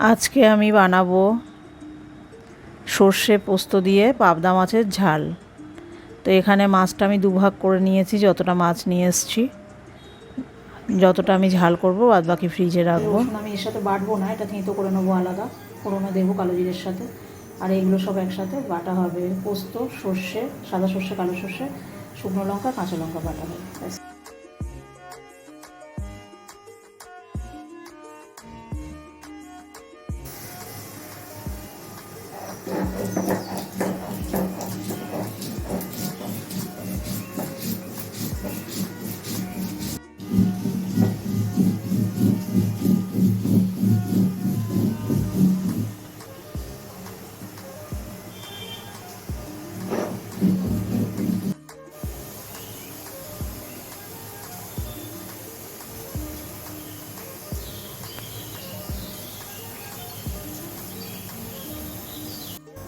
আজকে আমি বানাবো সর্ষে পোস্ত দিয়ে পাবদা মাছের ঝাল। তো এখানে মাছটা আমি দুভাগ করে নিয়েছি, যতটা মাছ নিয়ে এসেছি। যতটা আমি ঝাল করব বাদ বাকি ফ্রিজে রাখব। আমি এর সাথে বাটবো না, এটা থেঁতো করে নেব আলাদা। ফোড়নে দেবো কালো জিরের সাথে। আর এগুলো সব একসাথে বাটা হবে। পোস্ত, সর্ষে, সাদা সর্ষে, কালো সর্ষে, শুকনো লঙ্কা, কাঁচা লঙ্কা বাটা হবে।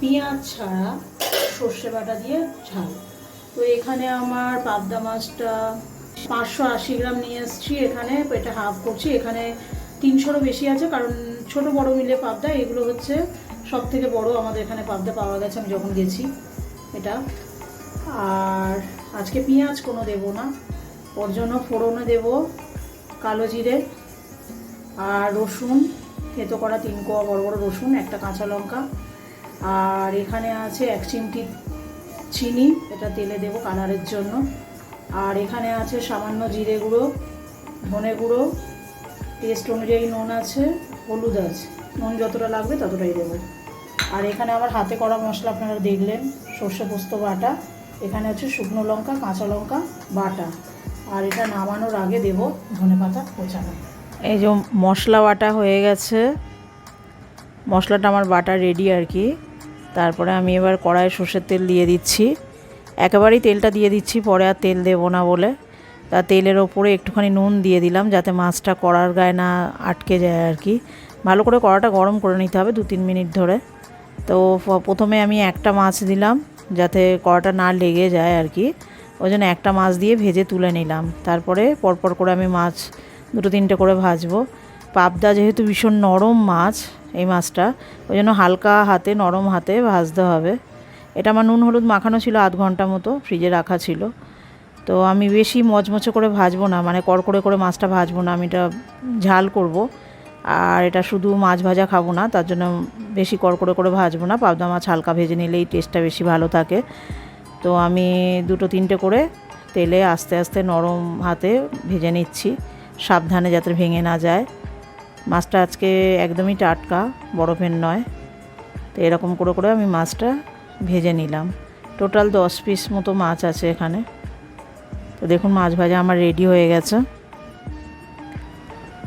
পেঁয়াজ ছাড়া সর্ষে বাটা দিয়ে ঝাল। তো এখানে আমার পাবদা মাছটা পাঁচশো আশি গ্রাম নিয়ে এসেছি। এখানে এটা হাফ করছি। এখানে তিনশোরও বেশি আছে, কারণ ছোট বড় মিলে পাবদা, এগুলো হচ্ছে সব থেকে বড় আমাদের এখানে পাবদা পাওয়া গেছে, আমি যখন গেছি এটা। আর আজকে পেঁয়াজ কোনো দেবো না, ওর জন্য ফোড়নে দেব কালো জিরে আর রসুন। থেতো করা তিন কোয়া বড় বড় রসুন, একটা কাঁচা লঙ্কা। আর এখানে আছে এক চিমটি চিনি, এটা তেলে দেব কালারের জন্য। আর এখানে আছে সামান্য জিরে গুঁড়ো, ধনে গুঁড়ো টেস্ট অনুযায়ী নুন আছে, হলুদ আছে। নুন যতটা লাগবে ততটাই দেবো। আর এখানে আমার হাতে করা মশলা আপনারা দেখলেন, সর্ষে পোস্ত বাটা। এখানে হচ্ছে শুকনো লঙ্কা, কাঁচা লঙ্কা বাটা। আর এটা নামানোর আগে দেব ধনে পাতা কোচানো। এই যে মশলা বাটা হয়ে গেছে, মশলাটা আমার বাটা রেডি আর কি। তারপরে আমি এবার কড়াইয়ে সর্ষের তেল দিয়ে দিচ্ছি। একেবারেই তেলটা দিয়ে দিচ্ছি, পরে আর তেল দেবো না বলে। তা তেলের ওপরে একটুখানি নুন দিয়ে দিলাম যাতে মাছটা কড়ার গায়ে না আটকে যায় আর কি। ভালো করে কড়াটা গরম করে নিতে হবে দু তিন মিনিট ধরে। তো প্রথমে আমি একটা মাছ দিলাম যাতে কড়াটা না লেগে যায় আর কি। ওই জন্য একটা মাছ দিয়ে ভেজে তুলে নিলাম। তারপরে পরপর করে আমি মাছ দুটো তিনটে করে ভাজবো। পাবদা যেহেতু ভীষণ নরম মাছ এই মাছটা। ওই জন্য হালকা হাতে, নরম হাতে ভাজতে হবে। এটা আমার নুন হলুদ মাখানো ছিল আধ ঘণ্টা মতো, ফ্রিজে রাখা ছিল। তো আমি বেশি মচমচে করে ভাজবো না মানে কড়কড়ে করে মাছটা ভাজবো না, আমি এটা ঝাল করব। আর এটা শুধু মাছ ভাজা খাব না, তার জন্য বেশি কড়কড়ে করে ভাজবো না, পাবদা মাছ হালকা ভেজে নিলেই টেস্টটা বেশি ভালো থাকে। তো আমি দুটো তিনটে করে তেলে আস্তে আস্তে নরম হাতে ভেজে নিচ্ছি, সাবধানে যাতে ভেঙে না যায়। মাছটা আজকে একদমই টাটকা, বরফের নয়। তো এরকম করে করে আমি মাছটা ভেজে নিলাম। টোটাল দশ পিস মতো মাছ আছে এখানে। তো দেখুন, মাছ ভাজা আমার রেডি হয়ে গেছে।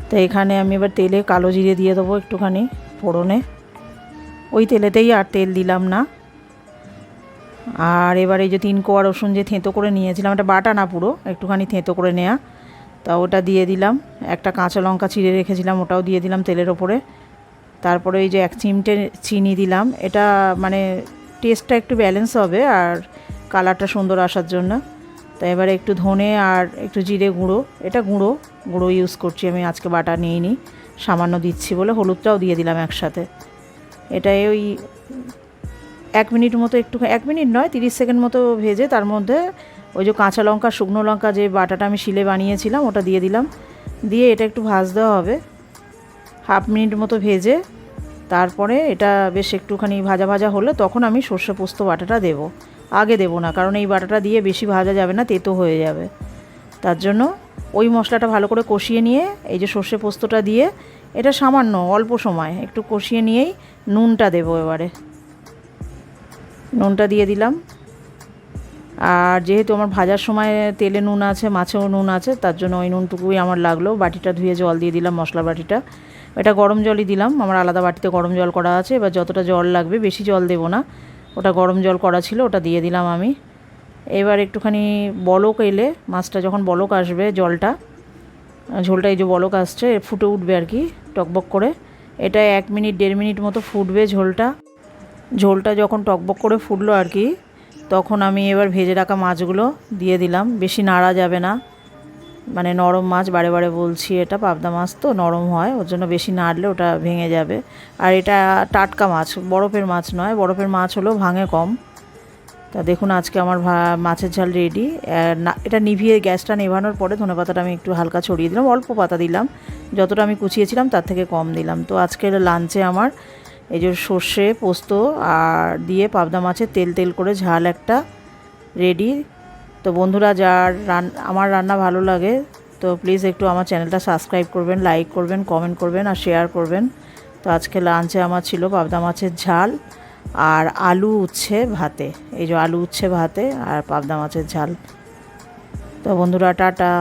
তো এখানে আমি এবার তেলে কালো জিরে দিয়ে দেবো একটুখানি ফোড়নে। ওই তেলেতেই আর তেল দিলাম না। আর এবার এই যে তিন কোয়া রসুন যে থেঁতো করে নিয়েছিলাম, এটা বাটা না পুরো, একটুখানি থেঁতো করে নেওয়া তা ওটা দিয়ে দিলাম। একটা কাঁচা লঙ্কা চিড়ে রেখেছিলাম, ওটাও দিয়ে দিলাম তেলের ওপরে। তারপরে এই যে এক চিমটে চিনি দিলাম। এটা মানে টেস্টটা একটু ব্যালেন্স হবে আর কালারটা সুন্দর আসার জন্য। তো এবারে একটু ধনে আর একটু জিরে গুঁড়ো। এটা গুঁড়ো গুঁড়ো ইউজ করছি আমি, আজকে বাটা নিইনি। সামান্য দিচ্ছি বলে হলুদটাও দিয়ে দিলাম একসাথে। এটা ওই এক মিনিট মতো একটু, এক মিনিট নয়, তিরিশ সেকেন্ড মতো ভেজে তার মধ্যে ওই যে কাঁচা লঙ্কা, শুকনো লঙ্কা যে বাটাটা আমি শিলে বানিয়েছিলাম, ওটা দিয়ে দিলাম। দিয়ে এটা একটু ভাজতে হবে। হাফ মিনিট মতো ভেজে, তারপরে এটা বেশ একটুখানি ভাজা ভাজা হলে তখন আমি সর্ষে পোস্ত বাটাটা দেব। আগে দেব না, কারণ এই বাটাটা দিয়ে বেশি ভাজা যাবে না, তেতো হয়ে যাবে। তার জন্য ওই মশলাটা ভালো করে কষিয়ে নিয়ে, এই যে সর্ষে পোস্তটা দিয়ে, এটা সামান্য অল্প সময় একটু কষিয়ে নিয়েই নুনটা দেবো এবারে। নুনটা দিয়ে দিলাম। আর যেহেতু আমার ভাজার সময় তেলে নুন আছে, মাছেও নুন আছে, তার জন্য ওই নুনটুকুই আমার লাগল। বাটিটা ধুয়ে জল দিয়ে দিলাম মশলা বাটিটা। এটা গরম জলই দিলাম, আমার আলাদা বাটিতে গরম জল করা আছে, এবার যতটা জল লাগবে বেশি জল দেবো না। ওটা গরম জল করা ছিল, ওটা দিয়ে দিলাম আমি। এবার একটুখানি বলক এলে, মাছটা যখন বলক আসবে জলটা, ঝোলটা এই যে বলক আসছে ফুটে উঠবে আর কি, টকবক করে। এটা এক মিনিট, দেড় মিনিট মতো ফুটবে ঝোলটা। ঝোলটা যখন টকবক করে ফুটলো আর কি তখন আমি এবার ভেজে রাখা মাছগুলো দিয়ে দিলাম। বেশি নাড়া যাবে না। মানে নরম মাছ, বারে বারে বলছি এটা, পাবদা মাছ তো নরম হয়, ওর জন্য বেশি নাড়লে ওটা ভেঙে যাবে। আর এটা টাটকা মাছ, বরফের মাছ নয়, বরফের মাছ হলেও ভাঙে কম। তা দেখুন, আজকে আমার মাছের ঝাল রেডি। এটা নিভিয়ে গ্যাসটা নেভানোর পরে ধনে পাতাটা আমি একটু হালকা ছড়িয়ে দিলাম, অল্প পাতা দিলাম। যতটা আমি কুচিয়েছিলাম, তার থেকে কম দিলাম। তো আজকের লাঞ্চে আমার এই যে সর্ষে, পোস্ত আর দিয়ে পাবদা মাছের তেল তেল করে ঝাল একটা রেডি তো বন্ধুরা, যার রান, আমার রান্না ভালো লাগে, তো প্লিজ একটু আমার চ্যানেলটা সাবস্ক্রাইব করবেন লাইক করবেন কমেন্ট করবেন আর শেয়ার করবেন। তো আজকে লাঞ্চে আমার ছিল পাবদা মাছের ঝাল আর আলু উচ্ছে ভাতে। এই যে আলু উচ্ছে ভাতে আর পাবদা মাছের ঝাল। তো বন্ধুরা, টাটা।